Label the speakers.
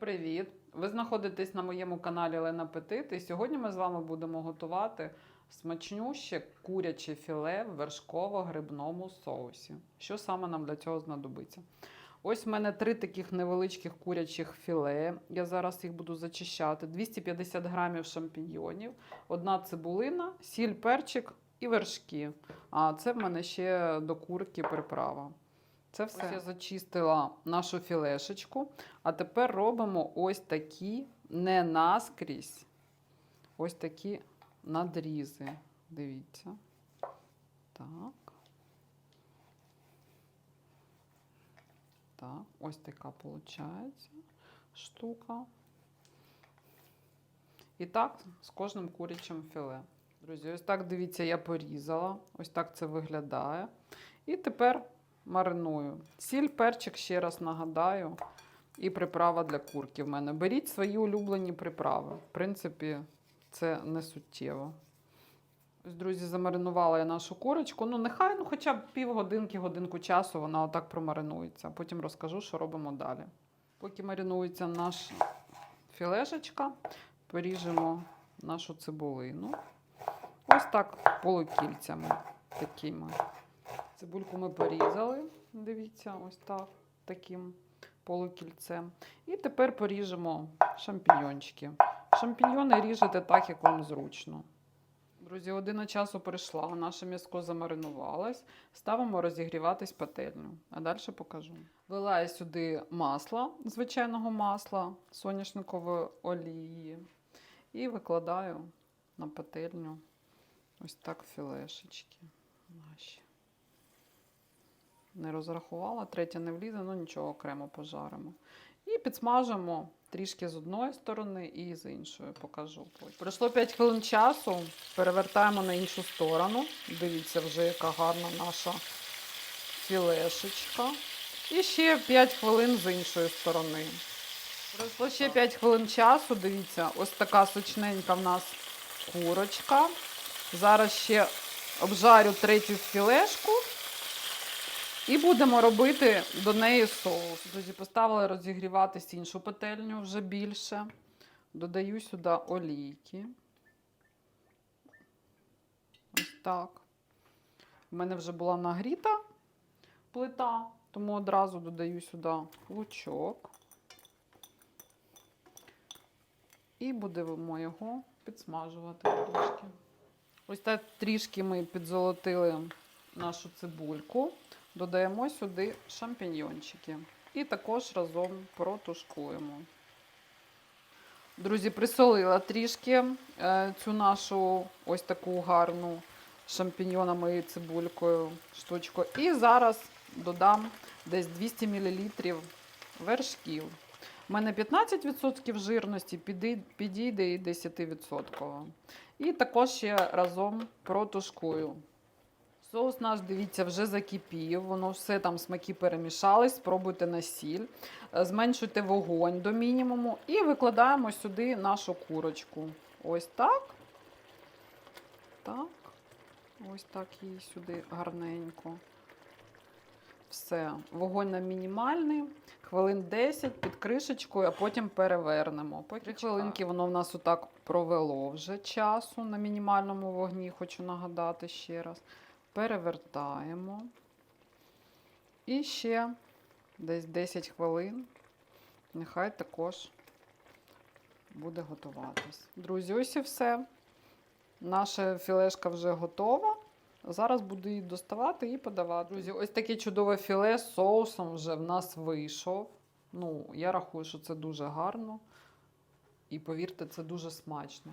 Speaker 1: привіт! Ви знаходитесь на моєму каналі Лена Петит, і сьогодні ми з вами будемо готувати смачнюще куряче філе в вершково-грибному соусі. Що саме нам для цього знадобиться? Ось в мене три таких невеличких курячих філе. Я зараз їх буду зачищати. 250 грамів шампіньйонів, одна цибулина, сіль, перчик і вершки. А це в мене ще до курки приправа. Це все я зачистила нашу філешечку. А тепер робимо ось такі не наскрізь, ось такі надрізи. Дивіться. Так. Так, ось така виходить штука. І так з кожним курячим філе. Друзі, ось так дивіться, я порізала. Ось так це виглядає. І тепер мариную. Сіль, перчик, ще раз нагадаю. І приправа для курки в мене. Беріть свої улюблені приправи. В принципі, це не суттєво. Ось, друзі, замаринувала я нашу курочку. Ну, нехай ну, хоча б півгодинки, годинку часу вона отак промаринується. Потім розкажу, що робимо далі. Поки маринується наша філешечка, поріжемо нашу цибулину. Ось так полукільцями такими. Цибульку ми порізали, дивіться, ось так, таким полукільцем. І тепер поріжемо шампіньончики. Шампіньйони ріжете так, як вам зручно. Друзі, година часу прийшла, наше м'яско замаринувалось. Ставимо розігріватись пательню. А далі покажу. Вилаю сюди масло, звичайного масла, соняшникової олії. І викладаю на пательню ось так філешечки наші. Не розрахувала, третя не влізе, ну нічого окремо пожаримо. І підсмажимо трішки з одної сторони і з іншої покажу. Пройшло 5 хвилин часу, перевертаємо на іншу сторону. Дивіться, вже яка гарна наша філешечка. І ще 5 хвилин з іншої сторони. Пройшло ще 5 хвилин часу. Дивіться, ось така сочненька в нас курочка. Зараз ще обжарю третю філешку. І будемо робити до неї соус. Друзі, поставила розігріватись іншу пательню вже більше. Додаю сюди олійки. Ось так. У мене вже була нагріта плита, тому одразу додаю сюди лучок. І будемо його підсмажувати трішки. Ось так трішки ми підзолотили нашу цибульку. Додаємо сюди шампіньйончики. І також разом протушкуємо. Друзі, присолила трішки е, цю нашу ось таку гарну шампіньйонами і цибулькою штучку. І зараз додам десь 200 мл вершків. У мене 15% жирності, підійде і 10%. І також ще разом протушкую. Соус наш, дивіться, вже закипів, воно все там смаки перемішались, спробуйте на сіль. Е, Зменшуйте вогонь до мінімуму і викладаємо сюди нашу курочку. Ось так. Так. Ось так її сюди гарненько. Все, вогонь на мінімальний, хвилин 10 під кришечкою, а потім перевернемо. Три хвилинки воно в нас отак провело вже часу на мінімальному вогні, хочу нагадати ще раз. Перевертаємо. І ще десь 10 хвилин. Нехай також буде готуватись. Друзі, ось і все. Наша філешка вже готова. Зараз буду її доставати і подавати. Друзі, ось таке чудове філе з соусом вже в нас вийшов. Ну, я рахую, що це дуже гарно. І повірте, це дуже смачно.